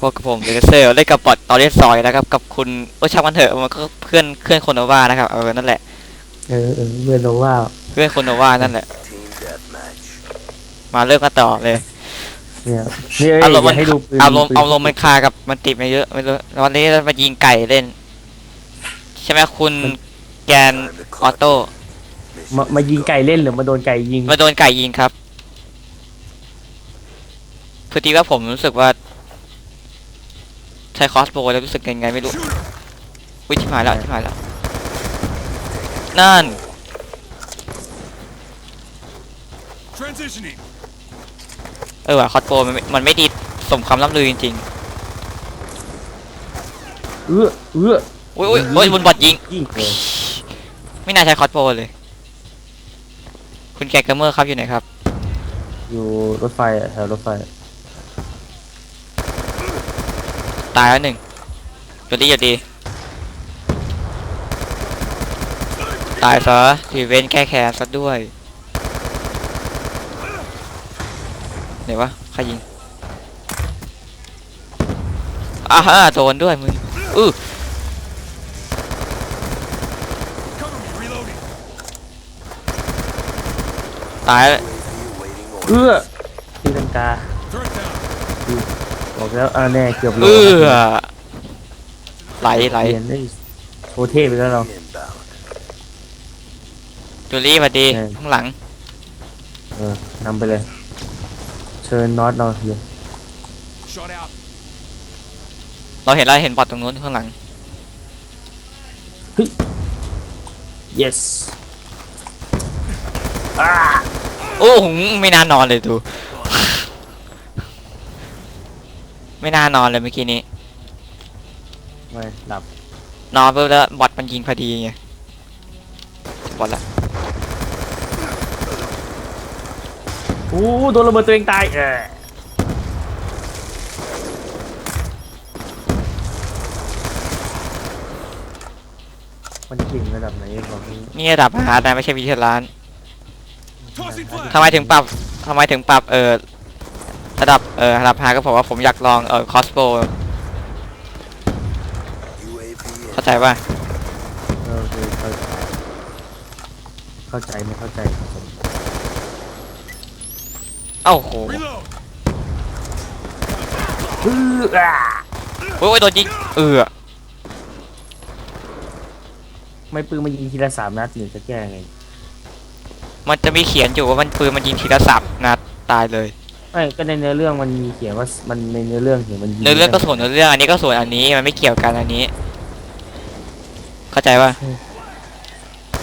พวกกับผมเดนเซอร์เล่นกับบอทตอเรสซอยนะครับ กับคุณโอ้ช่างมันเถอะมันก็เพื่อนเพื่อนคนโนวานะครับเออนั่นแหละเออเออเมื่อรู้ว่าเพื่อนคนโนวานั่นแหละ Team deathmatch. มาเริ่มกันต่อเลยเนี่ยนี่เอ้ยอารมณ์อมันย่าให้ดูปืนอารมณ์ปืนอารมณ์มันคากับมันติดมาเยอะไม่รู้วันนี้เรามายิงไก่เล่น ใช่ไหมคุณแกน Time to ออ clock โต้ Mission มามายิงไก่เล่นหรือมาโดนไก่ยิงมาโดนไก่ยิงครับพอดีว่าผมรู้สึกว่าใช้คอสโบว์แล้วรู้สึกยังไงไม่รู้อุ้ยชิบหายแล้วชิบหายแล้ว นั่น Transitioning. เออว่ะคอสโบว์มันไม่มันไม่ดีสมคำล่ำลือจริงเอื้อเอื้อๆอุ้ยอุ้ยอุ้ยบนบอดยิง ยิงเลยไม่น่าใช้คอสโบว์เลย คุณแกกเกอร์เมอร์ครับอยู่ไหนครับ อยู่รถไฟอะแถวรถไฟ ตายแล้วหนึ่งอยู่ดีอยู่ดี ตายซะทีเวนแก้แค้นซะด้วยไหนวะใครยิงอ่าฮะโดนด้วยมึงอื้อ Cover me. Reloading. ตายแล้ว UAV awaiting orders. เอื้อตีลังกา Turret down. บอกแล้วอ่าแน่เกือบโลเออไหลไหลเรียนได้โชว์เทพไปแล้วเรา Inbound. จูลี่สวัสดี เออ ข้างหลัง เออนำไปเลย เชิญน็อตเราเลย Shot out. เราเห็นแล้วเห็นบอทตรงนู้นข้างหลัง yes โอ้โหไม่น่านอนเลยดู ไม่น่านอนเลยเมื่อกี้นี้ ไม่หลับนอนปุ๊บแล้วบอทมันยิงพอดีไงบอทละอู้โดนระเบิดตัวเองตายเออมันเก่งระดับไหนบอกนี้นี่ระดับฮาร์ดนะไม่ใช่วิเทอร์ล้าน Tossing flash. ทำไมถึงปรับทำไมถึงปรับเออ ระดับเออระดับฮาร์ดก็เพราะว่าผมอยากลองเออคอสโบ UAV เข้าใจป่ะเออคือเข้าใจเข้าใจไม่เข้าใจครับผมเอ้าโห Reload. อื้ออะโอ้ยโดนยิงเออไม่ปืนมายิงทีละสามนัดถึงจะแก้ไงมันจะมีเขียนอยู่ว่ามันปืนมันยิงทีละสับนัดตายเลย ไม่ก็ในเนื้อเรื่องมันมีเขียนว่ามันในเนื้อเรื่องเขียนมันยิงเนื้อเรื่องก็ส่วนเนื้อเรื่องอันนี้ก็ส่วนอันนี้มันไม่เกี่ยวกันอันนี้ เข้าใจป่ะ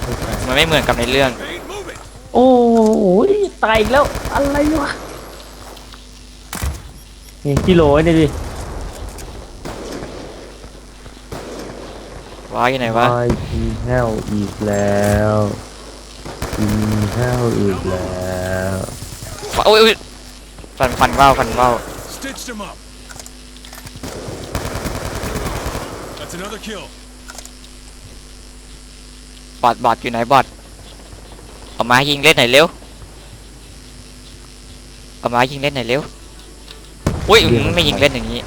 เข้าใจมันไม่เหมือนกับในเรื่อง Pain moving. โอ้โหตายอีกแล้วอะไรวะนี่กิโลไอ้นี่ดิว้าอยู่ไหนวะไอ้กินแห้วอีกแล้วกินแห้วอีกแล้วโอ้ยโอ้ย ฟันฟันเบ้าฟันเบ้า Stitched him up. That's another kill. บอดบอดอยู่ไหนบอดเอามายิงเล่นหน่อยเร็วเอามายิงเล่นหน่อยเร็วอุ้ยอื้อหือไม่ยิงเล่นอย่างนี้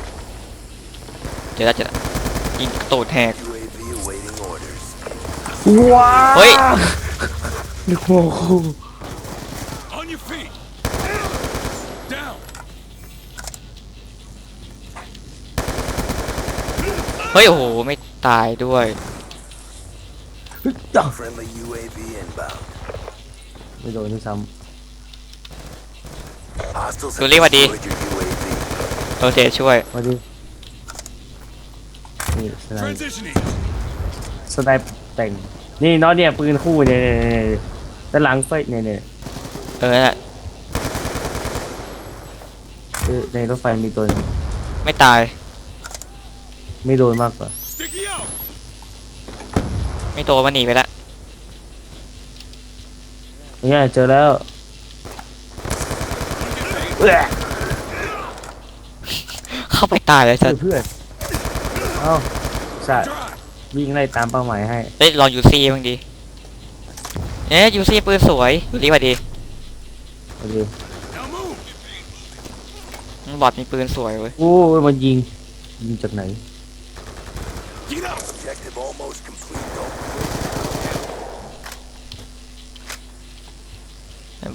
เจอแล้วเจอแล้วยิงตูดแหก UAV awaiting orders. ว้าเฮ้ยโอ้โห On เฮ้ยโอ้โหไม่ตายด้วย Friendly UAV inbound. ไม่โดนที่ซ้ Hostiles Tôi have lấy vào đi. destroyed your UAV. โอเคช่วยำมาดินี่สไนป์ Transitioning. สไนป์แต่ง นี่น็อตเนี่ยปืนคู่เนี่ยเนี่ยเนี่ยเนี่ยด้านหลังไฟเนี่ยเนี่ยเออนั่นแหละเออในรถไฟมีตัวหนึ่งไม่ตาย ไม่โดนมากกว่า Sticky out. ไม่โตมันหนีไปแล้วเนี่ยเจอแล้ว Wanna get paid? เอ้ยเข้าไปตายเลยเจจะอเพื่อนเอ้าสัตว์ Drive. วิ่งไล่ตามเป้าหมายให้ เฮ้ยลองยูซี่บ้างดีเอ๊ะยูซี่ปืนสวยยูรีสวัสดีโอเค Now move. บอดมีปืนสวยเว้ย โอ้ยมันยิง ยิงจากไหน Get up! Objective almost complete. Go.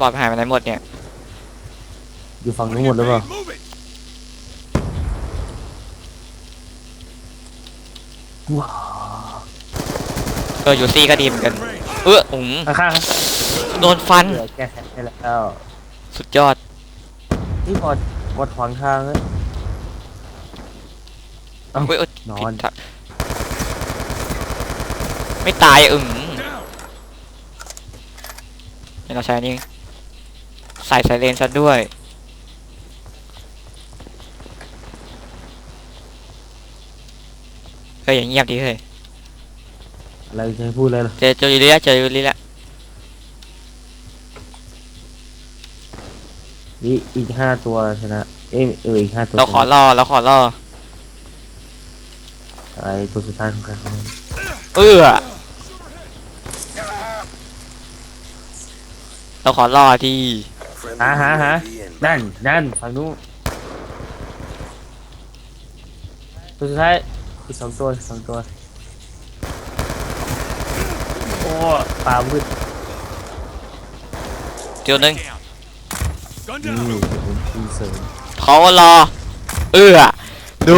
ปลอดภัยไปไหนหมดเนี่ย อยู่ฝั่ง On นู้นหม your ดหรือเปล่า feet, move it! ว้าวเอออยู่ซี่ก็ดีเหมือนกัน Range. เอออุ๋งข้างโดนฟัน ๆเหลือแก้แค้นได้แล้วสุดยอด นี่พอวอดขวางทางเลย เอ้าเว้ยเอ้ยนอน ผิดทาง ไม่ตายอึ๋ง Down! ให้เราใช้อันนี่ใส่ไซเรนซะด้วย เฮ้ยอย่างเงียบดีเฮ้ยอะไรจะให้พูดเลยล่ะเจอเจออยู่ดีแล้วเจออยู่ดีแล้วนี่อีกห้าตัวชนะ เอ้ยเอออีกห้าตัวเราขอชนะรอเราขอรอไอ้ตัวสุดท้ายของใครของมันเออ เราขอรอที่ Friendly หาหาหา UAV inbound. นั่นนั่นฝั่งนู้นตัวสุดท้ายอีกสองตัวอีกสองตัวโอ้ปลามืดเดียวหนึง Gun นี่ down! เดี๋ยวผมตีเสริมเขารอ เออดู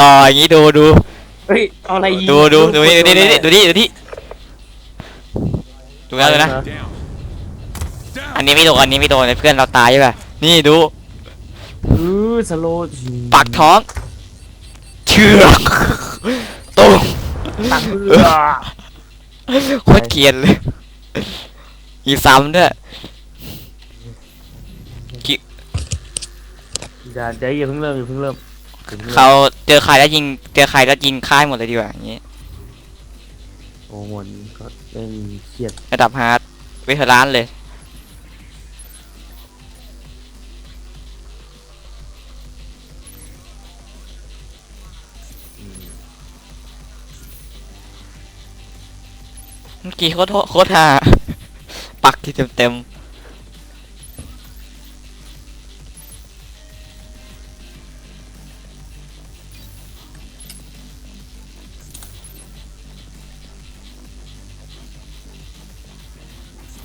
รออย่างนี้ดูดูเฮ้ยเอาอะไรยิงดูดูดูนี่ดูนี่ดูนี่ดูนี่ดูนะดูนะ Down! อั น Down! นี้ไม่โดนอันนี้ไม่โดนเพื่อนเราตายใช่ป่ะนี่ดูอือสโลว์ปากท้องเชือกตุ้มตักเรือโคตรเกลียนเลยอีซ้ำด้วยอย่าเดี๋ยวอย่าเพิ่งเริ่มอย่าเพิ่งเริ่มอย่าพิ่งริ่มเขาเจอใครแล้วยิงเจอใครแล้วยิงค่ายหมดเลยดีกว่าอย่างนี้โอ้หมดก็เล่นเครียดระดับฮาร์ดเวทร้านเลย เมื่อกี้โคตรโคตรฮาปักที่เต็มเต็มๆ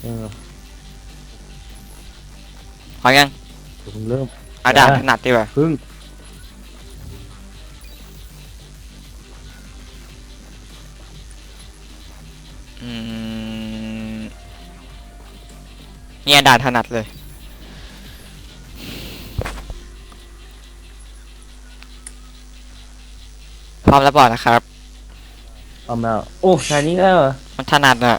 เออพอยังเดี๋ยวเพิ่งเริ่มเอาด่านได้ถนัดดีกว่า พึ่ง เนี่ยด่านถนัดเลย พร้อมแล้วบอกนะครับ เอามาโอ้ชายนี้แล้วเหรอมันถนัดอะ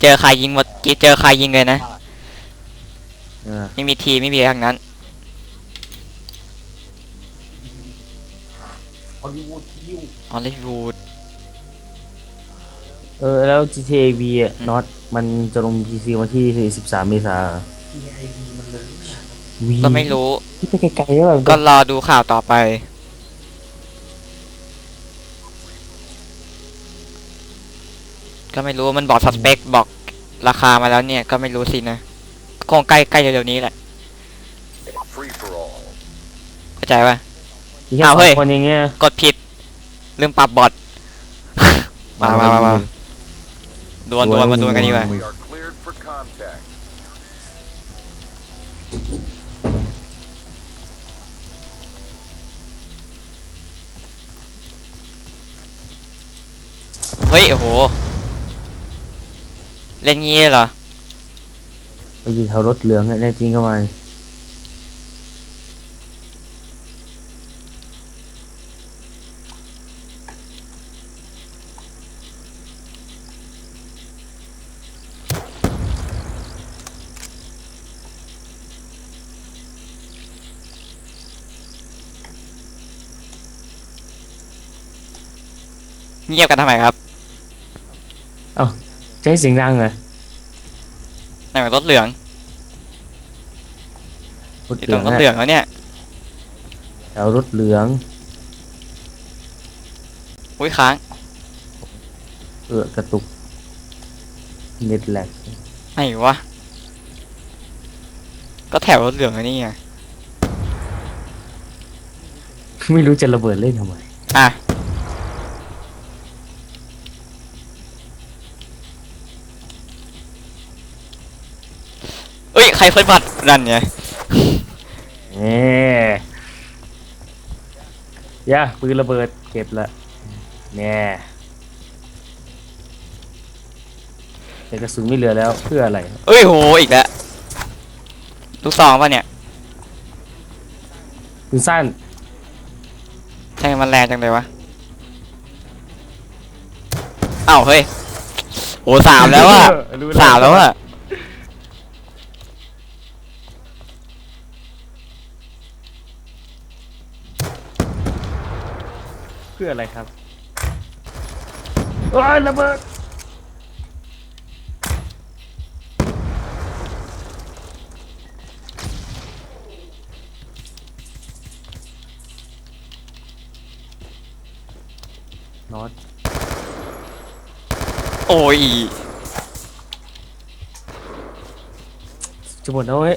เจอใครยิงหมดเจอใครยิงเลยนะเออไม่มีทีไม่มีอะไรทั้งนั้นออลลีวูด เออแล้ว GTA V อะน็อตมันจะลง PC วันที่ 13 เมษายน V ก็ไม่รู้ ที่ไปไกลๆแล้วแบบก็รอดูข่าวต่อไป ก็ไม่รู้มันบอกสเปคบอกราคามาแล้วเนี่ย ก็ไม่รู้สินะคงใกล้ใกล้เร็วๆนี้แหละ Free for all. เข้าใจป่ะมีแค่อ้าวสเฮ้อย งคนอย่างเงี้ย กดผิด ลืมปรับบอท มามามามา ดวลดวลมาดวลกันดีกว่า We are cleared for contact. เฮ้ย โอ้โห เล่นงี้เลยเหรอ ไปอยู่แถวรถเหลืองเนี่ยแน่จริงเข้ามา เงียบกันทำไมครับจะให้เสียงดังเหรอไหนมันรถเหลืองรถที่เหตลืรองงรถอะเหลืองแล้วเนี่ยแถวรถเหลือง อุ้ยค้างเออกระตุกเน็ตแลกไหนวะก็แถวรถเหลืองอันนี้ไงไม่รู้จะระเบิดเล่นทำไมอะ เอ้ย ใครเฟิร์สบัตรนั่นไงเน่ย่าปืนระเบิดเก็บละแน่แต่กระสุนไม่เหลือแล้วเพื่ออะไรเอ้ยโหอีกแล้วลูกซองป่ะเนี่ยปืนสั้นใช่มันแรงจังเลยวะอ้าวเฮ้ยโอ้สามแล้วอะรู้สามแล้วอะ พื่ออะไรครับโอ้ยระเบิดน็อตโอ้ย จะหมดแล้วเว้ย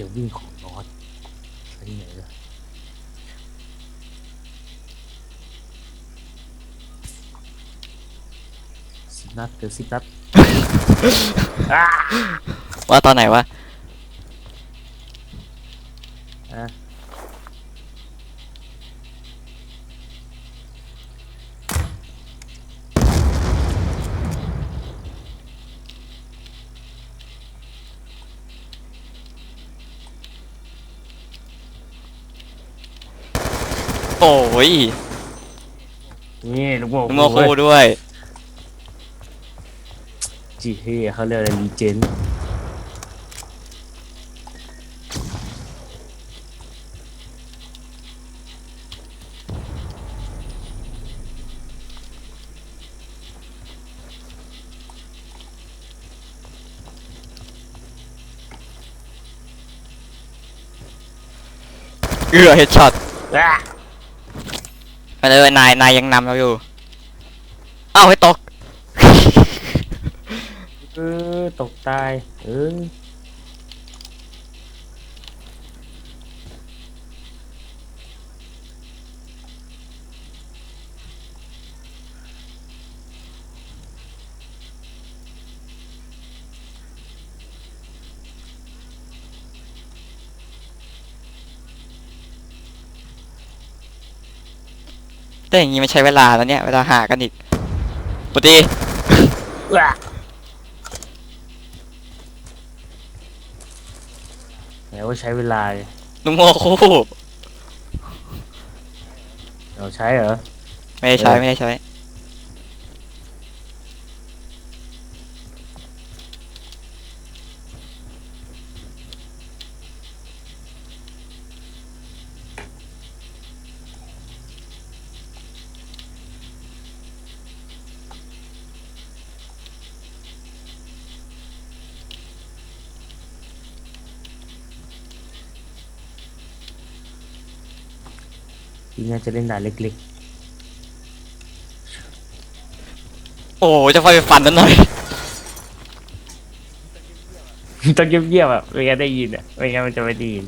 สียงวิ่งของนอตไปที่ไหนล่ะสิบนัดเกิดสิบนัดว่าตอนไหนวะ โอ้ยนี่ลูกโม่ลูกโมคูด้วย จีเฮเขาเรียกอะไรรีเจนเอือเฮดช็อตอะ มาเลยนายนายยังนำเราอยู่เอ้าให้ตก เออตกตาย เออ อย่างงี้มันใช้เวลาแล้วเนี่ย เวลาหากันอีกปกติอะไหนว่าใช้เวลาเลยลุงโมคู่เราใช้เหรอ ไม่ได้ใช้เออไม่ได้ใช้ ทีนี้จะเล่นด่านเล็กโอ้จะไฟไปฟันนั่นหน่อย ๆ ต้องเงียบๆอะไม่งั้นได้ยินอะไม่งั้นมันจะไม่ได้ยิน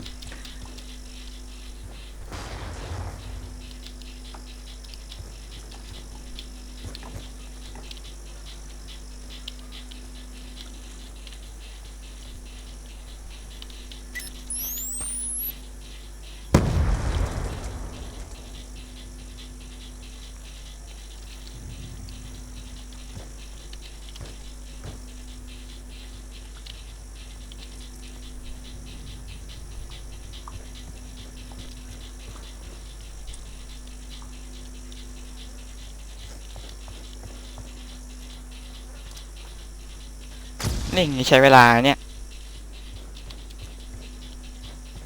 นี่อย่างงี้ใช้เวลาเนี่ย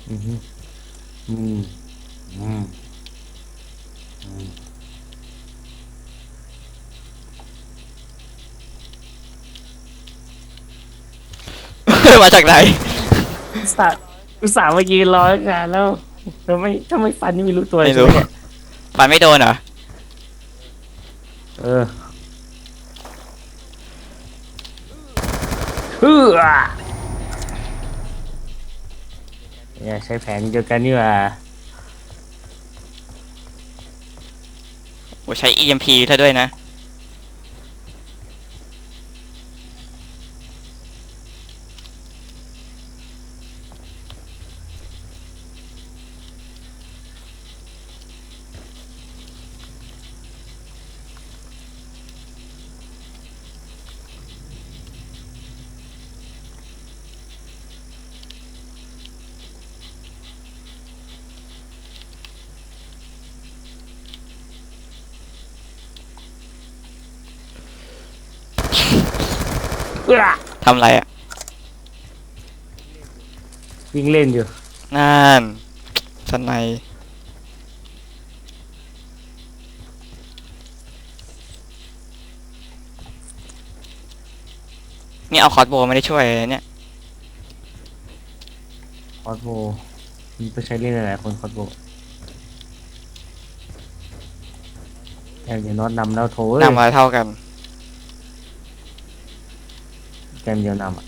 อืมฮึอืมอืมอืมมาจากไหน อุตส่าห์อุตส่าห์มายืนรอตั้งนานแล้วทำไมทำไมฟันนี่ไม่รู้ตัวไม่รู้ใช่หเนี่ยฟันไม่โดนเหรอเออเฮ้อเนี่ยใช้แผนเดียวกันนี่ว่าโอ้ใช้ EMP ถ้าด้วยนะ เอ้อ ทำอะไรอะวิ่งเล่นอยู่ นั่นชั้นในนี่เอาคอร์สโบว์ไม่ได้ช่วยเลยเนี่ย คอสโบมันไปใช้เล่นหลายๆคนคอสโบแกมเดียวน็อตนำแล้วโถเอ้ย นำมาเท่ากัน แกมเดียวนำอะ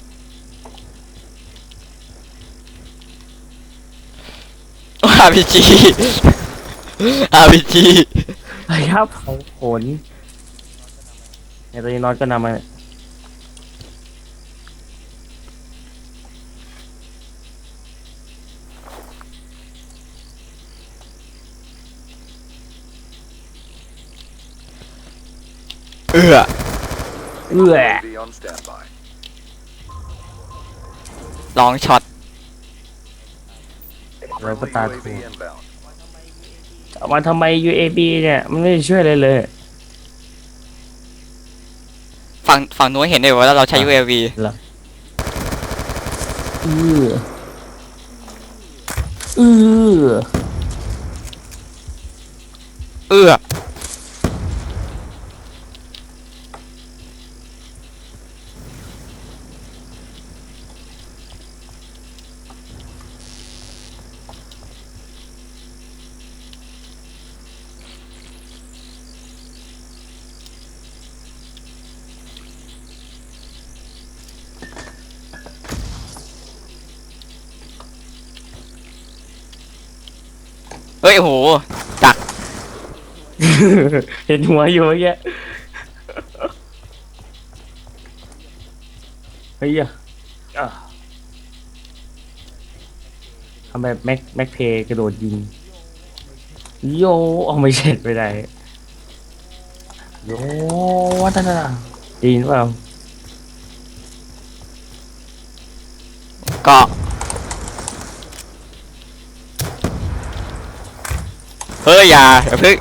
RPG RPG ไอ้ครับเขาขนเนี่ยตัวนี้น็อตก็นำมาเอื้อเอื้อ Be on standby. ลองช็อตเราก็ตา UAV ถูก inbound. เอามาทำไม UAB เนี่ย มันไม่ได้ช่วยอะไรเลย ฝั่งฝั่งนู้นเห็นได้ว่าเราใช้ UAV เอื้อเอื้อเอื้อ เฮ้ยโอ้โห เห็นหัวอยู่เมื่อกี้เฮ้ยอะอะทำแบบแม็กแม็กเพย์กระโดดยิง โยเอาไม่เสร็จไปได้โยวัฒนาดีนเปล่าเกาะเฮ้ยอย่าอย่าเพิ่ง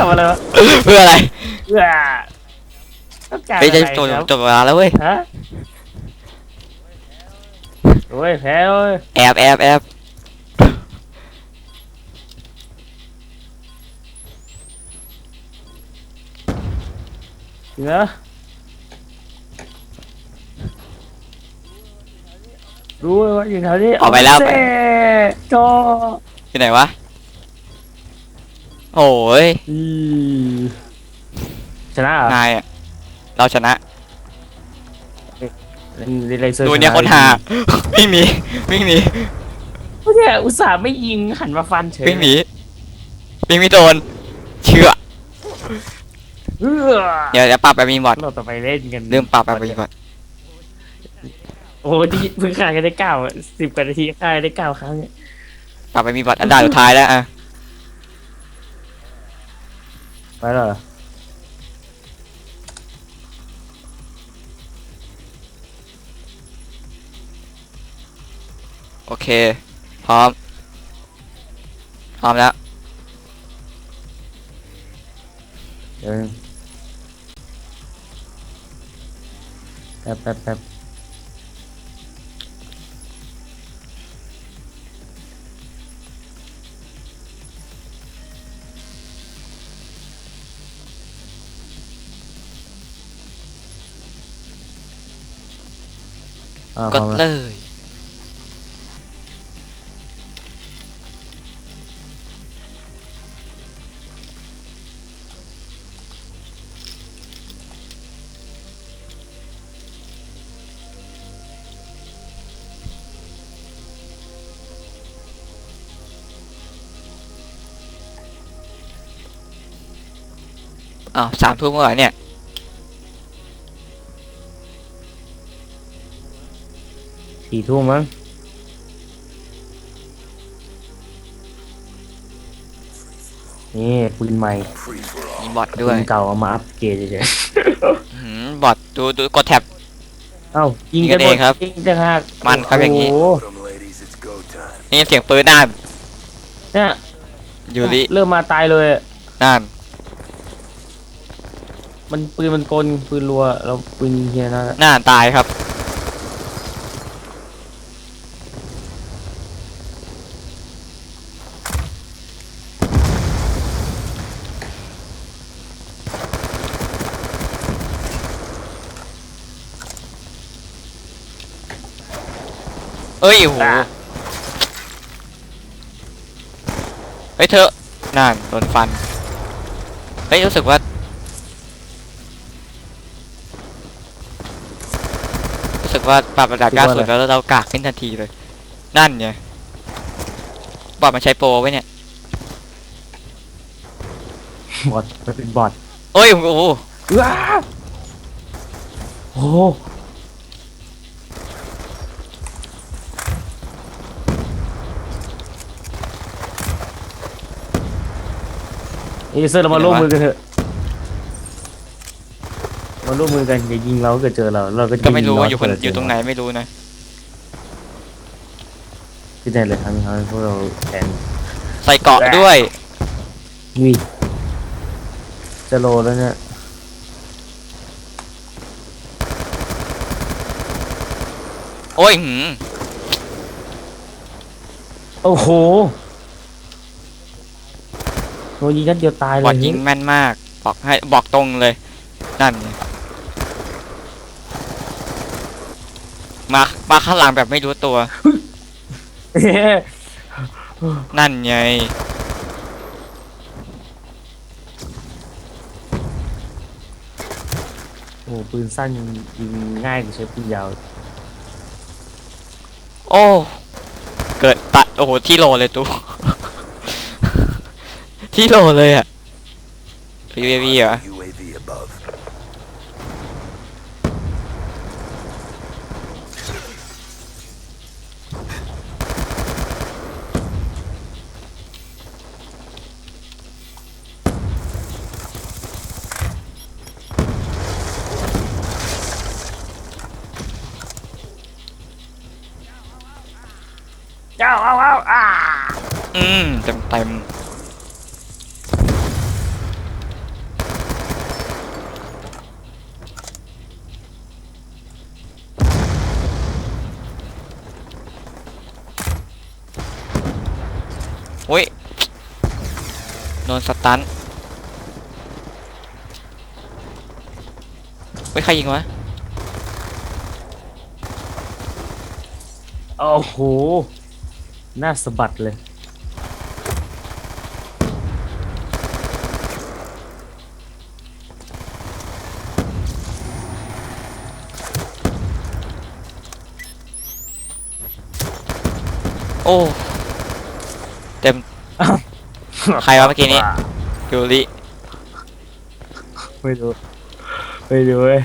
ทำอะไรวะเพื่ออะไรเอื้อต้องการเฮ้ยอะไรจะจบครับจบเวลาแล้วเว้ยฮะโอ้ยแพ้เว้ยแอบแอบแอบเนอะรู้ว่าอยู่แถวนี้ออกไปแล้วเซ่จอที่ไหนวะ โอ้ยอืมชนะเหรอนายอะเราชนะเล่นเลเซอร์ดูเนี่ยคนหา วิ่งหนีวิ่งหนีเนี่ยอุตส่าห์ไม่ยิงหันมาฟันเฉยวิ่งหนีวิ่งไม่โดนเชื่อเออเดี๋ยวจะปรับแบบมีบอดเราต่อไปเล่นกันลืมปรับแบบมีบอดโอ้โหที่เพิ่งฆ่ากันได้เก้าสิบกว่านาทีฆ่ากันได้เก้าครั้งเนี่ยปรับแบบมีบอดอันดับสุดท้ายแล้วอะ ไปแล้วเหรอโอเค พร้อม พร้อมแล้วเดี๋ยวแป๊บแป๊บแป๊บ กพดร้อมเลแล้วยอ้าวสามทุ่มแล้วเหรอเนี่ย สี่ทุ่มมั้งนี่ปืนใหม่ Free for all. มีบอทปืด้วยนเก่าเอามาอัปเกรดเฉยหืมบอทดูดูกดแท็บ ๆเอ้ายิงกันหมยิงกันเอดงครับยิงจังหักมันครับอย่างนี้ นี้ Put 'em, ladies. It's go time. นี่เสียงปืนนั่นเนี่ยยูริเริ่มมาตายเลยอะนั่นมันปืนมันกลปืนรัวเราปืนยิงเฮียนะน่าตายครับ เอ้ยโอ้โหเฮ้ยเธอนั่นโดนฟัน เฮ้ยรู้สึกว่า รู้สึกว่าปรับระดับยากสุดแล้วเรากากขึ้นทันทีเลย นั่นไงบอดมันใช้โปรไว้เนี่ยบอทมันเป็นบอทโอ้ยโอ้โหว้าโอ้โห เอยเซอร์เรามาร่วมมือกันเถอะมาร่วมมือกันอย่ายิงเราเกิดเจอเราเราก็จะก็ไม่รู้ว่าอยู่คนเกิดอยู่ตรงไหนไม่รู้นะที่ไหนเลยทำให้พวกเราแทนใส่เกราะด้วยนี่จะโลแล้วเนี่ยโอ้ยหืมโอ้โห โดนยิงนัดเดียวตายเลบอยดยิงแม่นมาก บอกให้บอกตรงเลยนั่นไงมามาข้างหลังแบบไม่รู้ตัว เฮ้ยนั่นไง โอ้โหปืนสั้นยิงยิงง่ายกว่าใช้ปืนยาว โอ้ เกิดตัดโอ้โหที่โลเลยตู้ ที่โลเลยอะพีวีวีเหรอ UAV above. เจ้าเอาเอาอ่าอืมเต็มเต็มอุ้ นสตันเฮ้ยใครยิงวะโอ้โหหน้าสะบัดเลย โอ้ เต็ม ใครวะเมื่อกี้นี้ยูริไม่รู้ไม่รู้เว้ย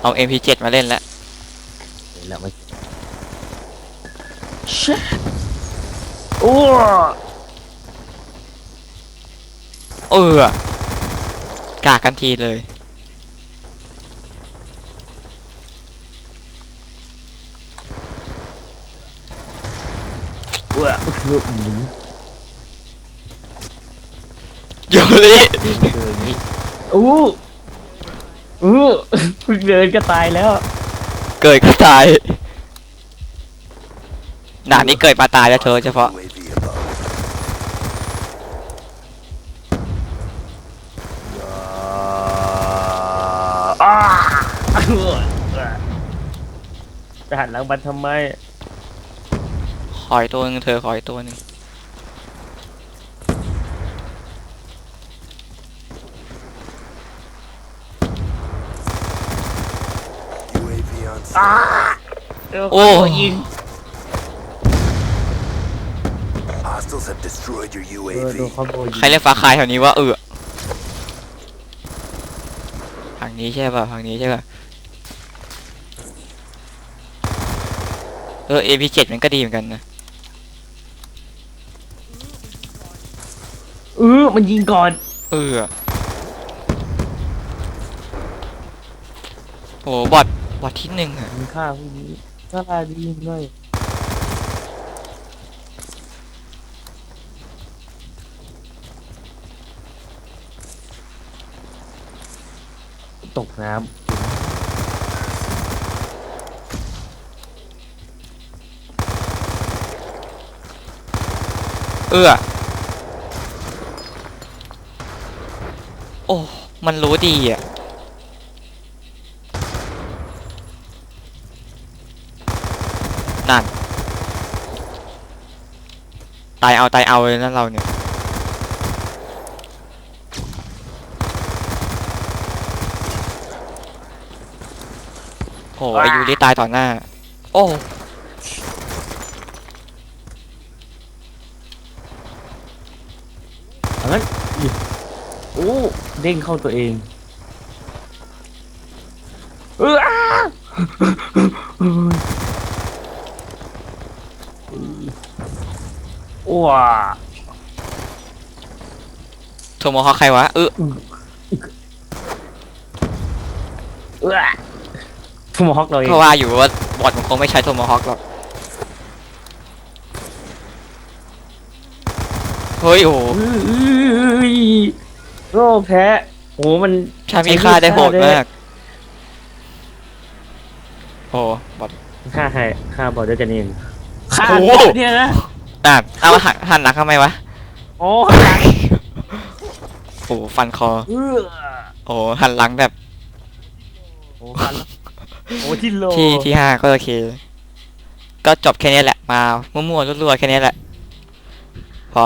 เอา MP7 มาเล่นแล้วเห็นแล้วไม่เช่โอ้เออกากกันทีเลยว้าคือหมุนยูริเดินอย่างนี้อู้อู้เพิ่งเดินก็ตายแล้ว เกิดก็ตายด่านนี้เกิดมาตายแล้วเธอเฉพาะ UAV above. อ่าลังบันทำไม ขออีกตัวหนึงเธอขออีกตัวหนึง UAV on อ้า site. เดี๋ยวโอ้ขยิง Hostiles have destroyed your เออโดน UAV. คอมโบยิงใครเล่นฟ้าคายแถวนี้ว่าเออทางนี้ใช่ป่ะทางนี้ใช่ป่ะเออ AP7 มันก็ดีเหมือนกันนะ เออมันยิงก่อนเออโอ้บอท บอทที่หนึ่งอะมันฆ่าพวกนี้ฆ่าดีเลยตกน้เออโอ้ มันรู้ดีอะ นั่นตายเอาตายเอาเลยนะเราเนี่ยโอ้ไอายุริตายต่อหน้า โอ้ำเอางั้นอีกโอ้เด้งเข้าตัวเองเออ อ้าว้าโทโมฮอคใครวะเออเออฟูมอฮอกเราเองเพราะว่าอยู่ว่าบอดมันคงไม่ใช้โทโมฮอคหรอกเฮ้ยโอ้โหเอ้ยโอ้แพ้โอ้มันชามีค่าได้โหดมากโอ้บอด ฆ่าใครฆ่าบอดด้วยกันเอง ฆ่าโอ้โหบอดเนี่ยนะอะเอาหันหันหลังทำไมวะโอ้โอ้ฟันคอ เออโอ้หันหลังแบบโอ้ฟันแล้วโอ้ที่โลที่ที่ห้าก็โอเค ก็จบแค่นี้แหละมามั่วๆรัวๆแค่นี้แหละ พอ